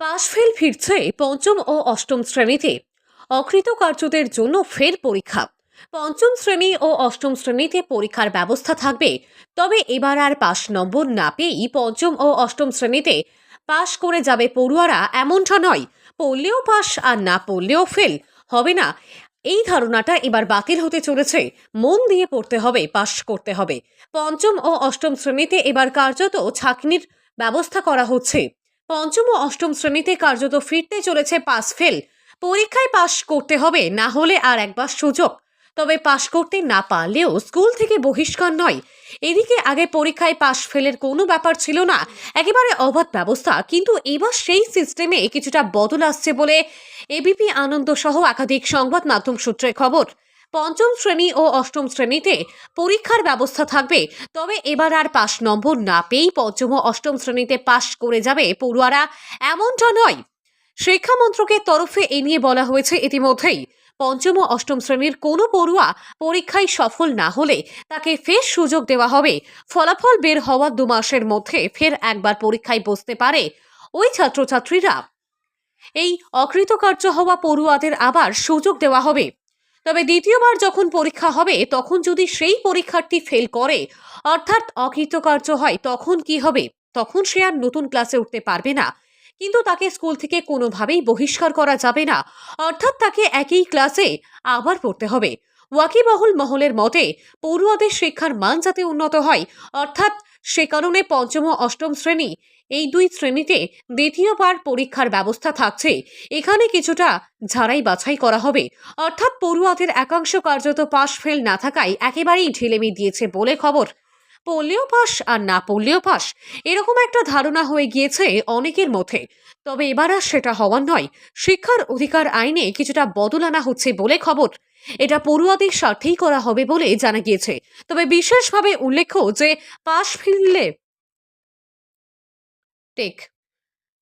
Pass fail ফিরছে পঞ্চম ও অষ্টম শ্রেণীতে। অকৃতকার্যদের জন্য ফের পরীক্ষা। পঞ্চম শ্রেণি ও অষ্টম শ্রেণীতে পরীক্ষার ব্যবস্থা থাকবে। তবে এবার আর পাশ নম্বর না পেয়েই পঞ্চম ও অষ্টম শ্রেণীতে পাশ করে যাবে পড়ুয়ারা এমনটা নয়, পড়লেও পাশ আর না পড়লেও ফেল। হবে না। এই ধারণাটা এবার বাতিল হতে চলেছে। মন দিয়ে পড়তে হবে, পাশ করতে হবে। পঞ্চম ও অষ্টম শ্রেণীতে এবার কার্যত ছাকনির ব্যবস্থা করা হচ্ছে। পঞ্চম ও অষ্টম শ্রেণীতে কার্যত ফিরতে চলেছে পাস ফেল। পরীক্ষায় পাশ করতে হবে, না হলে আর একবার সুযোগ। তবে পাশ করতে না পারলেও স্কুল থেকে বহিষ্কার নয়। এদিকে আগে পরীক্ষায় পাশ ফেলের কোনো ব্যাপার ছিল না। একেবারে অবাধ ব্যবস্থা, কিন্তু এবার সেই সিস্টেমে কিছুটা বদল আসছে বলে এবিপি আনন্দ সহ একাধিক সংবাদ মাধ্যম সূত্রে খবর। পঞ্চম শ্রেণি ও অষ্টম শ্রেণীতে পরীক্ষার ব্যবস্থা থাকবে। তবে এবার আর পাশ নম্বর না পেয়েই পঞ্চম ও অষ্টম শ্রেণীতে পাশ করে যাবে পড়ুয়ারা। এমনটা নয়। শিক্ষা মন্ত্রকের তরফে এ নিয়ে বলা হয়েছে ইতিমধ্যেই। পঞ্চম ও অষ্টম শ্রেণির কোনো পড়ুয়া পরীক্ষায় সফল না হলে তাকে ফের সুযোগ দেওয়া হবে। ফলাফল বের হওয়ার দু মাসের মধ্যে ফের একবার পরীক্ষায় বসতে পারে ওই ছাত্রছাত্রীরা। এই অকৃতকার্য হওয়া পড়ুয়াদের আবার সুযোগ দেওয়া হবে। তবে দ্বিতীয়বার যখন পরীক্ষা হবে, তখন যদি সেই পরীক্ষার্থী ফেল করে, অর্থাৎ অকৃতকার্য হয়, তখন কি হবে? তখন সে আর নতুন ক্লাসে উঠতে পারবে না। কিন্তু তাকে স্কুল থেকে কোনোভাবেই বহিষ্কার করা যাবে না। অর্থাৎ তাকে একই ক্লাসে আবার পড়তে হবে। ওয়াকিবহুল মহলের মতে, পড়ুয়াদের শিক্ষার মান যাতে উন্নত হয়, অর্থাৎ সে কারণে পঞ্চম ও অষ্টম শ্রেণি, এই দুই শ্রেণীতে দ্বিতীয়বার পরীক্ষার ব্যবস্থা থাকছে। এখানে কিছুটা ঝাড়াই বাছাই করা হবে। অর্থাৎ পড়ুয়াদের একাংশ কার্যত পাশ ফেল না থাকায় একেবারেই ঢিলেমি দিয়েছে বলে খবর। পড়লেও পাস আর না পোলিও পাস, এরকম একটা ধারণা হয়ে গিয়েছে অনেকের মধ্যে। তবে এবার আর সেটা হওয়ার নয়। শিক্ষার অধিকার আইনে কিছুটা বদল আনা হচ্ছে বলে খবর। এটা পড়ুয়াদের স্বার্থেই করা হবে বলে জানা গিয়েছে। তবে বিশেষভাবে উল্লেখ্য যে পাশ ফিরলে টেক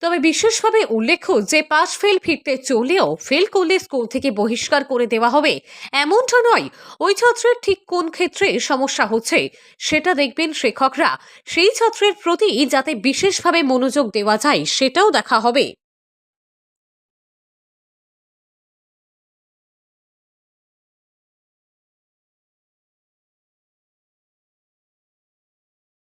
তবে বিশেষভাবে উল্লেখ্য যে পাস ফেল ফিরতে চলেও ফেল করলে স্কুল থেকে বহিষ্কার করে দেওয়া হবে। এমনটা নয়, ওই ছাত্রের ঠিক কোন ক্ষেত্রে সমস্যা হচ্ছে সেটা দেখবেন শিক্ষকরা সেই ছাত্রের প্রতি যাতে বিশেষভাবে মনোযোগ দেওয়া যায় সেটাও দেখা হবে।